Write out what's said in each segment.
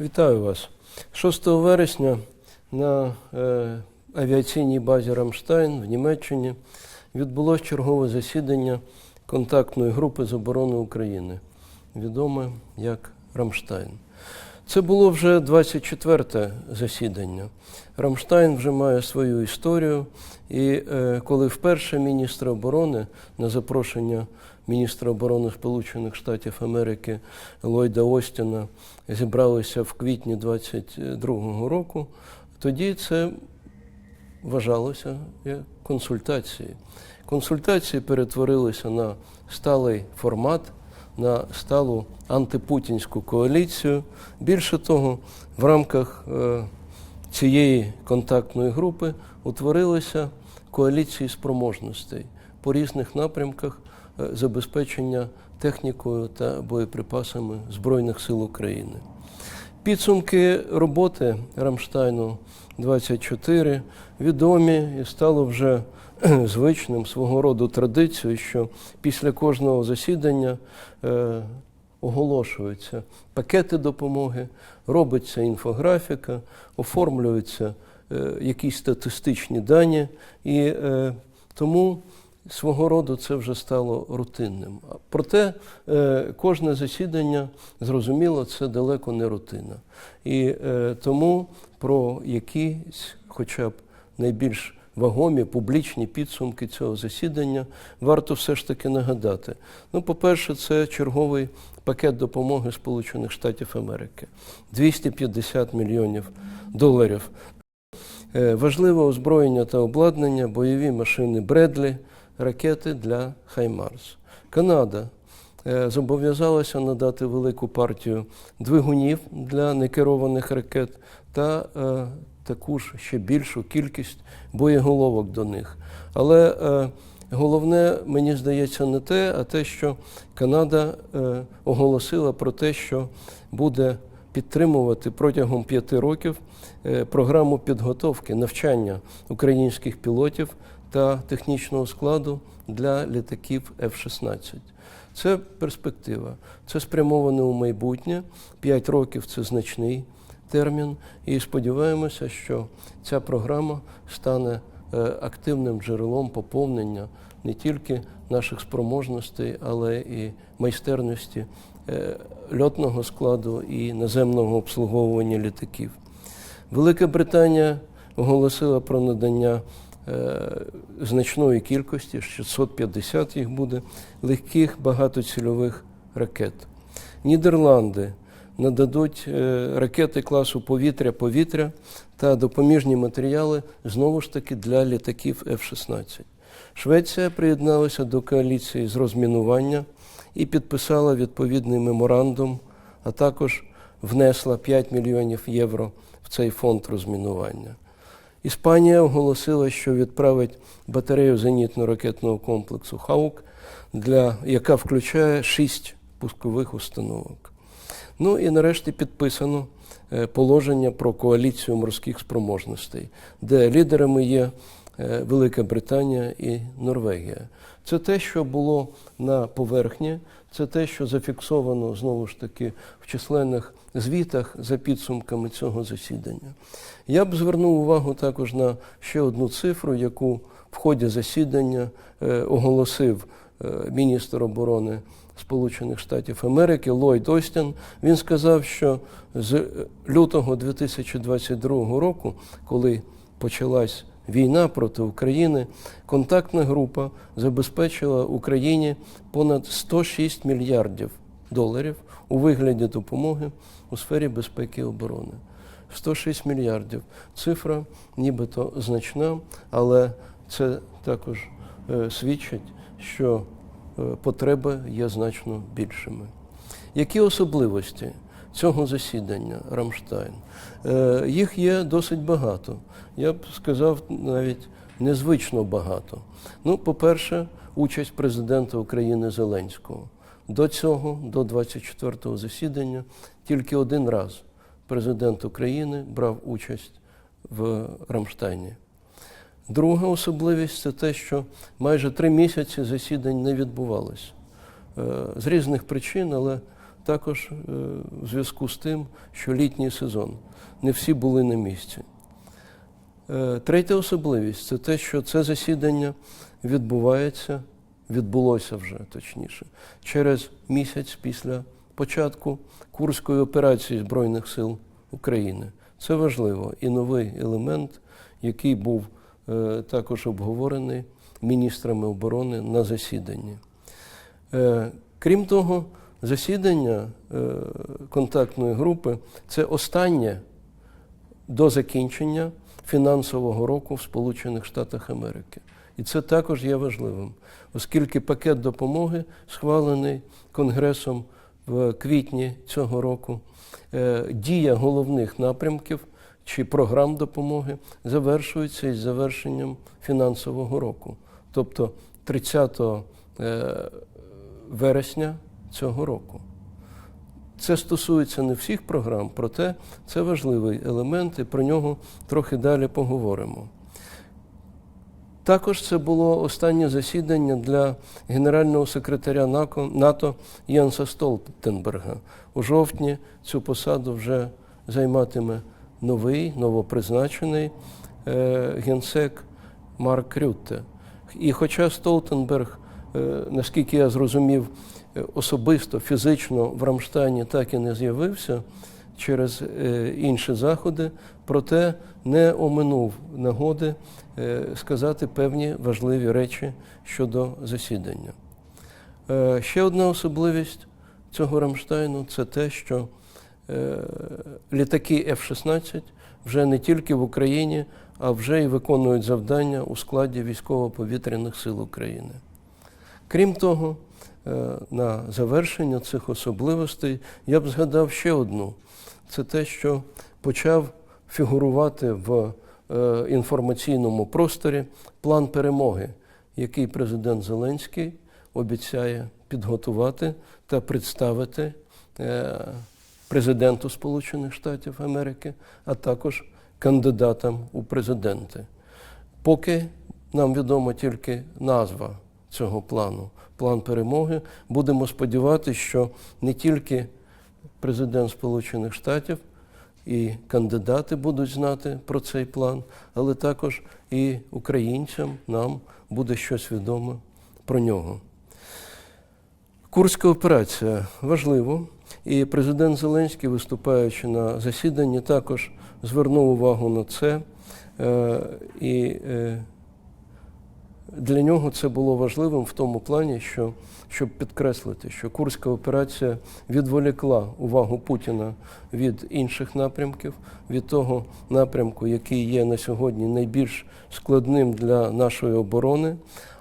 Вітаю вас. 6 вересня на е, авіаційній базі Рамштайн в Німеччині відбулось чергове засідання контактної групи з оборони України, відоме як Рамштайн. Це було вже 24-те засідання. Рамштайн вже має свою історію, і е, коли вперше міністр оборони на запрошення міністра оборони Сполучених Штатів Америки Ллойда Остіна зібралися в квітні 22-го року, тоді це вважалося як консультації. Консультації перетворилися на сталий формат, на сталу антипутінську коаліцію. Більше того, в рамках е, цієї контактної групи утворилися коаліції спроможностей по різних напрямках забезпечення технікою та боєприпасами Збройних сил України. Підсумки роботи Рамштайну 24 відомі і стало вже звичним свого роду традицією, що після кожного засідання е, оголошуються пакети допомоги, робиться інфографіка, оформлюються е, якісь статистичні дані, і е, тому свого роду це вже стало рутинним. Проте е, кожне засідання, зрозуміло, це далеко не рутина. І е, тому про якісь, хоча б найбільш вагомі публічні підсумки цього засідання варто все ж таки нагадати. Ну, по-перше, це черговий пакет допомоги Сполучених Штатів Америки 250 мільйонів доларів. Е, Важливе озброєння та обладнання, бойові машини Бредлі, ракети для Хаймарс. Канада е, зобов'язалася надати велику партію двигунів для некерованих ракет та е, таку ж ще більшу кількість боєголовок до них. Але е, головне, мені здається, не те, а те, що Канада е, оголосила про те, що буде підтримувати протягом п'яти років е, програму підготовки навчання українських пілотів та технічного складу для літаків F-16. Це перспектива, це спрямоване у майбутнє. П'ять років це значний термін, і сподіваємося, що ця програма стане е, активним джерелом поповнення не тільки наших спроможностей, але і майстерності е, льотного складу і наземного обслуговування літаків. Велика Британія оголосила про надання значної кількості, 650 їх буде, легких багатоцільових ракет. Нідерланди нададуть е, ракети класу повітря-повітря та допоміжні матеріали знову ж таки для літаків F-16. Швеція приєдналася до коаліції з розмінування і підписала відповідний меморандум, а також внесла 5 мільйонів євро в цей фонд розмінування. Іспанія оголосила, що відправить батарею зенітно-ракетного комплексу Хаук, для, яка включає шість пускових установок. Ну і нарешті підписано е, положення про коаліцію морських спроможностей, де лідерами є е, Велика Британія і Норвегія. Це те, що було на поверхні, це те, що зафіксовано знову ж таки в численних звітах за підсумками цього засідання. Я б звернув увагу також на ще одну цифру, яку в ході засідання е, оголосив е, міністр оборони Сполучених Штатів Америки Ллойд Остін. Він сказав, що з лютого 2022 року, коли почалась війна проти України, контактна група забезпечила Україні понад 106 мільярдів доларів у вигляді допомоги у сфері безпеки і оборони. 106 мільярдів. Цифра нібито значна, але це також е, свідчить, що е, потреби є значно більшими. Які особливості цього засідання Рамштайн? Е, їх є досить багато. Я б сказав навіть незвично багато. Ну, по-перше, участь президента України Зеленського. До цього, до 24-го засідання, тільки один раз президент України брав участь в Рамштайні. Друга особливість це те, що майже три місяці засідань не відбувалось. Е, З різних причин, але також е, в зв'язку з тим, що літній сезон не всі були на місці. Е, Третя особливість це те, що це засідання відбувається, відбулося вже точніше, через місяць після початку Курської операції Збройних сил України. Це важливо і новий елемент, який був е, також обговорений міністрами оборони на засіданні. Крім того, засідання е, контактної групи це останнє до закінчення фінансового року в Сполучених Штатах Америки. І це також є важливим, оскільки пакет допомоги схвалений Конгресом в квітні цього року. Е, Дія головних напрямків чи програм допомоги завершується із завершенням фінансового року, тобто 30 е, вересня цього року. Це стосується не всіх програм, проте це важливий елемент, і про нього трохи далі поговоримо. Також це було останнє засідання для генерального секретаря НАТО Єнса Столтенберга. У жовтні цю посаду вже займатиме новий, новопризначений е, генсек Марк Рютте. І хоча Столтенберг, е, наскільки я зрозумів, особисто фізично в Рамштайні так і не з'явився через е, інші заходи, проте не оминув нагоди е, сказати певні важливі речі щодо засідання. Е, Ще одна особливість цього Рамштайну це те, що літаки F-16 вже не тільки в Україні, а вже й виконують завдання у складі військово-повітряних сил України. Крім того, на завершення цих особливостей я б згадав ще одну: це те, що почав фігурувати в е, інформаційному просторі план перемоги, який президент Зеленський обіцяє підготувати та представити е, президенту Сполучених Штатів Америки, а також кандидатам у президенти. Поки нам відома тільки назва цього плану план перемоги. Будемо сподіватися, що не тільки президент Сполучених Штатів і кандидати будуть знати про цей план, але також і українцям нам буде щось відомо про нього. Курська операція важливо, і президент Зеленський, виступаючи на засіданні, також звернув увагу на це. Е, І е, для нього це було важливим в тому плані, що щоб підкреслити, що Курська операція відволікла увагу Путіна від інших напрямків, від того напрямку, який є на сьогодні найбільш складним для нашої оборони,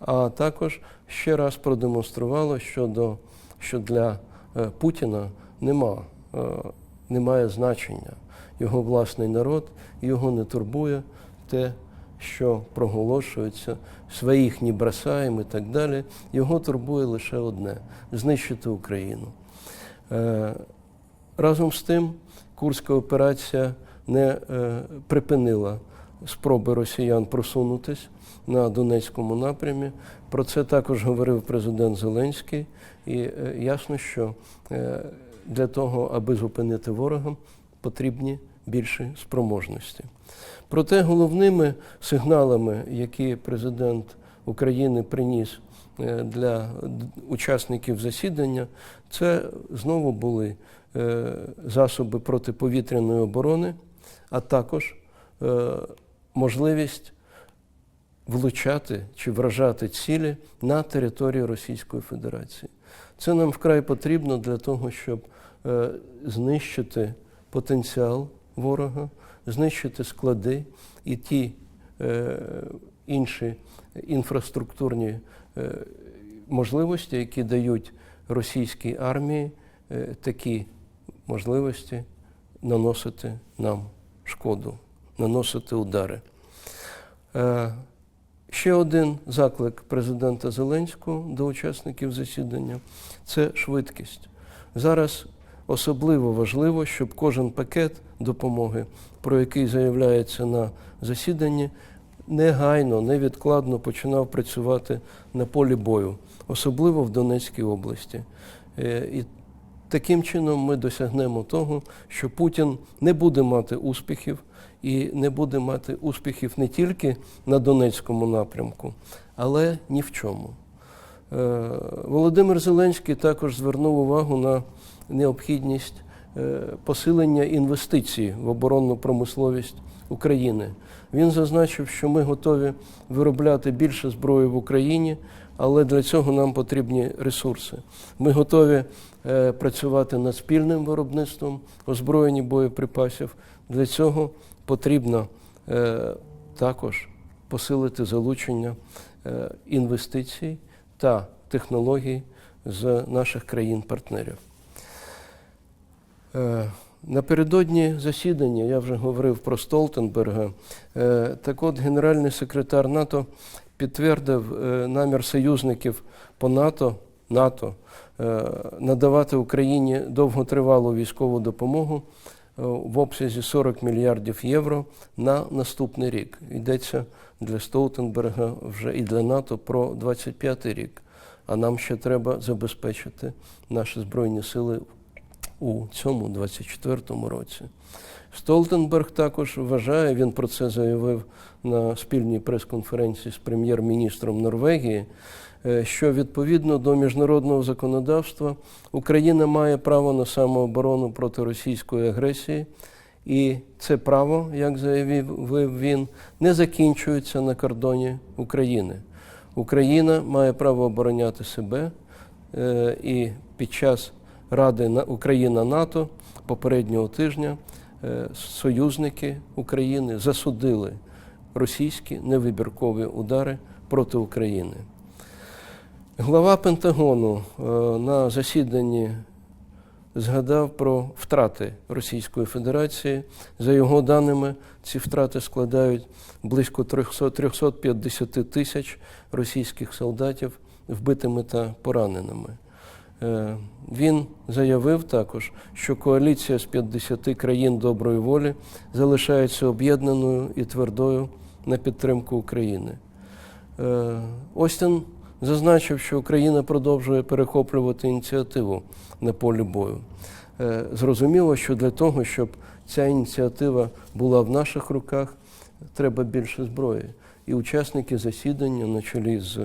а також ще раз продемонструвало, що, до, що для е, Путіна нема, е, немає значення. Його власний народ, його не турбує те, що проголошується, своїх не бросаємо і так далі. Його турбує лише одне знищити Україну. Е, Разом з тим, Курська операція не е, припинила спроби росіян просунутись на Донецькому напрямі. Про це також говорив президент Зеленський. І е, ясно, що для того, аби зупинити ворога, потрібні більші спроможності. Проте головними сигналами, які президент України приніс е, для учасників засідання, це знову були е, засоби протиповітряної оборони, а також е, можливість влучати чи вражати цілі на території Російської Федерації. Це нам вкрай потрібно для того, щоб знищити потенціал ворога, знищити склади і ті е, інші інфраструктурні е, можливості, які дають російській армії е, такі можливості наносити нам шкоду, наносити удари. Е, Ще один заклик президента Зеленського до учасників засідання це швидкість. Зараз особливо важливо, щоб кожен пакет допомоги, про який заявляється на засіданні, негайно, невідкладно починав працювати на полі бою, особливо в Донецькій області. Е, І таким чином ми досягнемо того, що Путін не буде мати успіхів і не буде мати успіхів не тільки на Донецькому напрямку, але ні в чому. Е, Володимир Зеленський також звернув увагу на необхідність посилення інвестицій в оборонну промисловість України. Він зазначив, що ми готові виробляти більше зброї в Україні, але для цього нам потрібні ресурси. Ми готові е, працювати над спільним виробництвом озброєння боєприпасів. Для цього потрібно е, також посилити залучення е, інвестицій та технологій з наших країн-партнерів. Е, Напередодні засідання я вже говорив про Столтенберга. Е, Так от, генеральний секретар НАТО підтвердив е, намір союзників по НАТО, НАТО надавати Україні довготривалу військову допомогу в обсязі 40 мільярдів євро на наступний рік. Йдеться для Столтенберга вже і для НАТО про 25 рік. А нам ще треба забезпечити наші збройні сили у цьому 24-му році. Столтенберг також вважає, він про це заявив на спільній прес-конференції з прем'єр-міністром Норвегії, е, що відповідно до міжнародного законодавства Україна має право на самооборону проти російської агресії, і це право, як заявив він, не закінчується на кордоні України. Україна має право обороняти себе е, і під час Ради Україна НАТО попереднього тижня е, союзники України засудили російські невибіркові удари проти України. Глава Пентагону е, на засіданні згадав про втрати Російської Федерації. За його даними, ці втрати складають близько 300 350 тисяч російських солдатів вбитими та пораненими. Е, Він заявив також, що коаліція з 50 країн доброї волі залишається об'єднаною і твердою на підтримку України. Е, Остін зазначив, що Україна продовжує перехоплювати ініціативу на полі бою. Е, Зрозуміло, що для того, щоб ця ініціатива була в наших руках, треба більше зброї. І учасники засідання на чолі з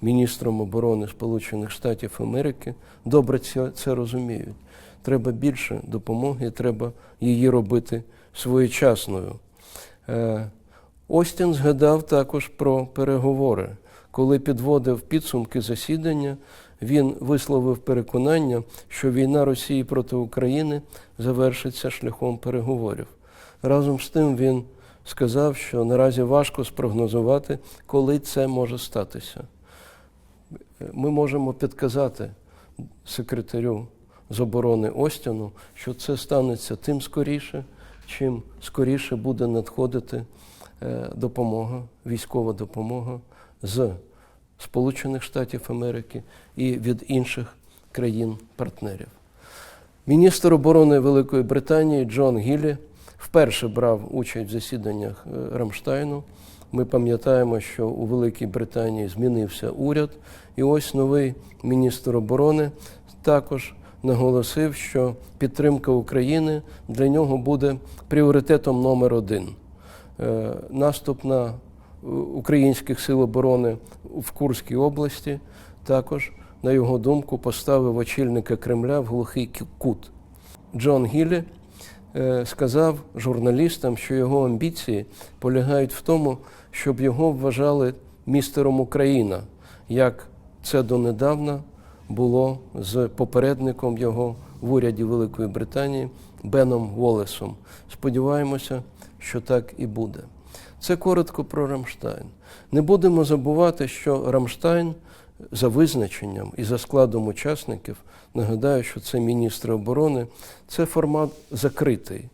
міністром оборони Сполучених Штатів Америки добре це, розуміють. Треба більше допомоги, треба її робити своєчасною. Е, Остін згадав також про переговори. Коли підводив підсумки засідання, він висловив переконання, що війна Росії проти України завершиться шляхом переговорів. Разом з тим він сказав, що наразі важко спрогнозувати, коли це може статися. Ми можемо підказати секретарю з оборони Остіну, що це станеться тим скоріше, чим скоріше буде надходити е, допомога, військова допомога з Сполучених Штатів Америки і від інших країн-партнерів. Міністр оборони Великої Британії Джон Гіллі вперше брав участь в засіданнях е, Рамштайну. Ми пам'ятаємо, що у Великій Британії змінився уряд, і ось новий міністр оборони також наголосив, що підтримка України для нього буде пріоритетом номер один. Е, Наступ на е, українських сил оборони в Курській області також, на його думку, поставив очільника Кремля в глухий кут. Джон Гіллі сказав журналістам, що його амбіції полягають в тому, щоб його вважали містером Україна, як це донедавна було з попередником його в уряді Великої Британії Беном Волесом. Сподіваємося, що так і буде. Це коротко про Рамштайн. Не будемо забувати, що Рамштайн за визначенням і за складом учасників, нагадаю, що це міністри оборони, це формат закритий.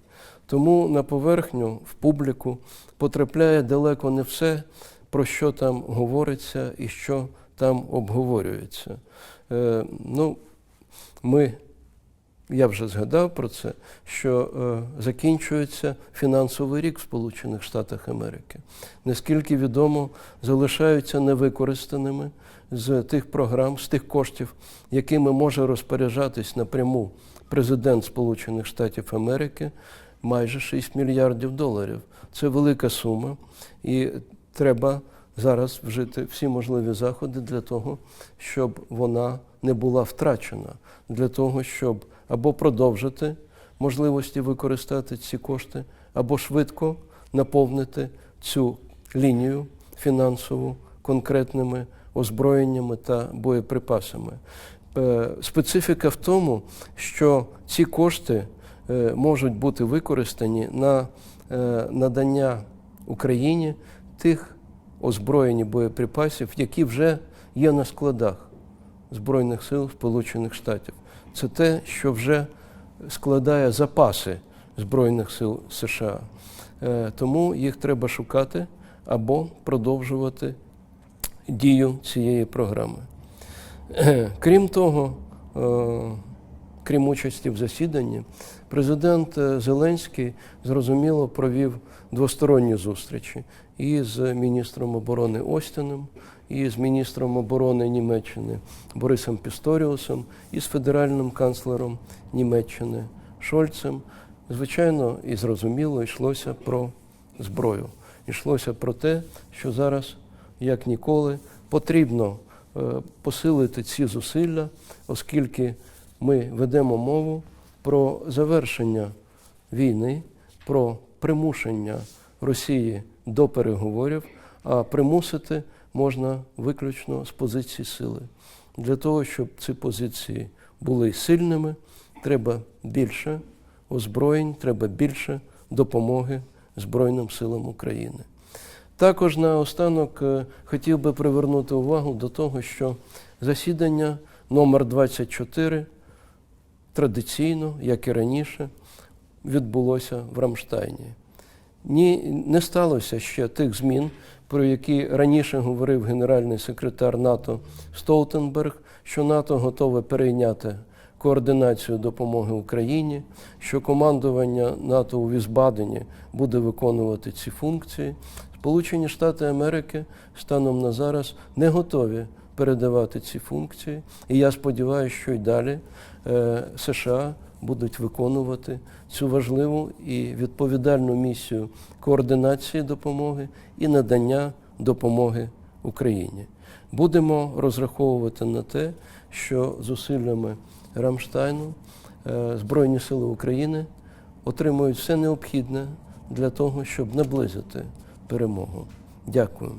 Тому на поверхню в публіку потрапляє далеко не все, про що там говориться і що там обговорюється. Е, ну, Ми я вже згадав про це, що е, закінчується фінансовий рік в Сполучених Штатах Америки. Наскільки відомо, залишаються невикористаними з тих програм, з тих коштів, якими може розпоряджатись напряму президент Сполучених Штатів Америки, майже 6 мільярдів доларів. Це велика сума, і треба зараз вжити всі можливі заходи для того, щоб вона не була втрачена, для того, щоб або продовжити можливості використати ці кошти, або швидко наповнити цю лінію фінансову конкретними озброєннями та боєприпасами. Е, Специфіка в тому, що ці кошти е, можуть бути використані на е, надання Україні тих озброєнь і боєприпасів, які вже є на складах Збройних сил Сполучених Штатів. Це те, що вже складає запаси Збройних сил США. Тому їх треба шукати або продовжувати дію цієї програми. Крім того, е, крім участі в засіданні, президент е, Зеленський зрозуміло провів двосторонні зустрічі і з міністром оборони Остіном, і з міністром оборони Німеччини Борисом Пісторіусом, і з федеральним канцлером Німеччини Шольцем. Звичайно, і зрозуміло, йшлося про зброю. Йшлося про те, що зараз, як ніколи, потрібно е, посилити ці зусилля, оскільки ми ведемо мову про завершення війни, про примушення Росії до переговорів, а примусити можна виключно з позиції сили. Для того, щоб ці позиції були сильними, треба більше озброєнь, треба більше допомоги Збройним силам України. Також наостанок е, хотів би привернути увагу до того, що засідання номер 24 традиційно, як і раніше, відбулося в Рамштайні. Ні, не сталося ще тих змін, про які раніше говорив генеральний секретар НАТО Столтенберг, що НАТО готове перейняти координацію допомоги Україні, що командування НАТО у Візбадені буде виконувати ці функції. Сполучені Штати Америки станом на зараз не готові передавати ці функції, і я сподіваюся, що й далі е, США будуть виконувати цю важливу і відповідальну місію координації допомоги і надання допомоги Україні. Будемо розраховувати на те, що зусиллями Рамштайну е, Збройні Сили України отримують все необхідне для того, щоб наблизити перемогу. Дякую.